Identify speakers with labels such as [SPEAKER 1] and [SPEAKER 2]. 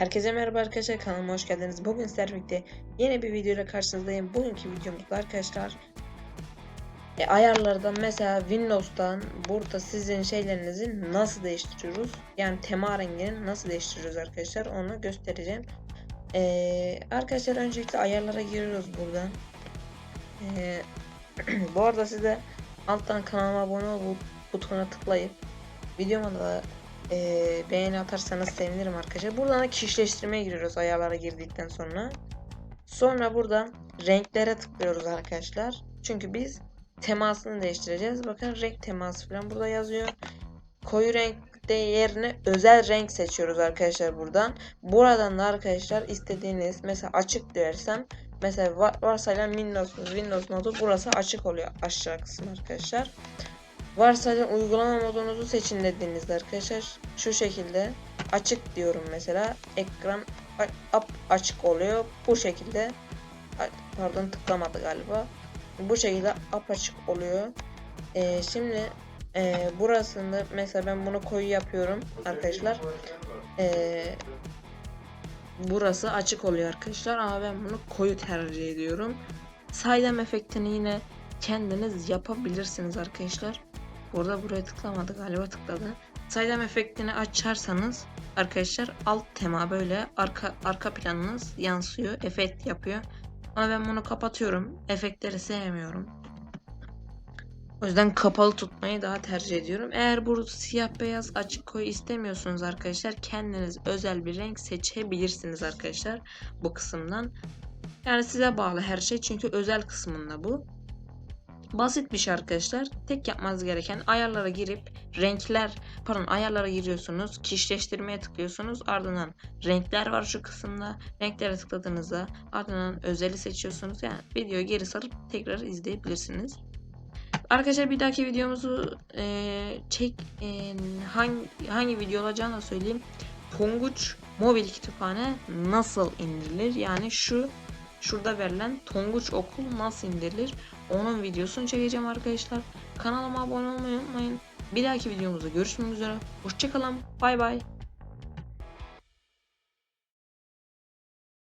[SPEAKER 1] Herkese merhaba arkadaşlar kanalıma hoş geldiniz. Bugün birlikte yeni bir videoyla karşınızdayım. Bugünkü videomuzda arkadaşlar e, ayarlardan mesela Windows'tan burada sizin şeylerinizi nasıl değiştiriyoruz? Yani tema rengini nasıl değiştiriyoruz arkadaşlar onu göstereceğim. E, arkadaşlar öncelikle ayarlara giriyoruz buradan. E, bu arada size alttan kanalıma abone ol bu- butonuna tıklayıp videoma da e, beğeni atarsanız sevinirim arkadaşlar. Buradan da kişileştirmeye giriyoruz ayarlara girdikten sonra. Sonra buradan renklere tıklıyoruz arkadaşlar. Çünkü biz temasını değiştireceğiz. Bakın renk teması falan burada yazıyor. Koyu renk de yerine özel renk seçiyoruz arkadaşlar buradan. Buradan da arkadaşlar istediğiniz mesela açık dersem mesela var, varsayılan Windows, Windows modu burası açık oluyor aşağı kısım arkadaşlar. Varsayılan uygulama seçin dediğinizde arkadaşlar şu şekilde açık diyorum mesela. Ekran ap açık oluyor. Bu şekilde pardon tıklamadı galiba. Bu şekilde apaçık oluyor. Ee, şimdi e, burasında mesela ben bunu koyu yapıyorum arkadaşlar. Ee, burası açık oluyor arkadaşlar. Ama ben bunu koyu tercih ediyorum. Saydam efektini yine kendiniz yapabilirsiniz arkadaşlar Burada buraya tıklamadı galiba tıkladı. Saydam efektini açarsanız arkadaşlar alt tema böyle arka arka planınız yansıyor. Efekt yapıyor. Ama ben bunu kapatıyorum. Efektleri sevmiyorum. O yüzden kapalı tutmayı daha tercih ediyorum. Eğer burada siyah beyaz açık koyu istemiyorsunuz arkadaşlar kendiniz özel bir renk seçebilirsiniz arkadaşlar bu kısımdan. Yani size bağlı her şey çünkü özel kısmında bu. Basit bir şey arkadaşlar. Tek yapmanız gereken ayarlara girip renkler pardon ayarlara giriyorsunuz. Kişileştirmeye tıklıyorsunuz. Ardından renkler var şu kısımda. Renklere tıkladığınızda ardından özeli seçiyorsunuz. Yani videoyu geri sarıp tekrar izleyebilirsiniz. Arkadaşlar bir dahaki videomuzu eee, çek eee, hangi hangi video olacağını da söyleyeyim. Tonguç mobil kütüphane nasıl indirilir? Yani şu şurada verilen Tonguç okul nasıl indirilir? Onun videosunu çekeceğim arkadaşlar. Kanalıma abone olmayı unutmayın. Bir dahaki videomuzda görüşmek üzere. Hoşçakalın. Bay bay.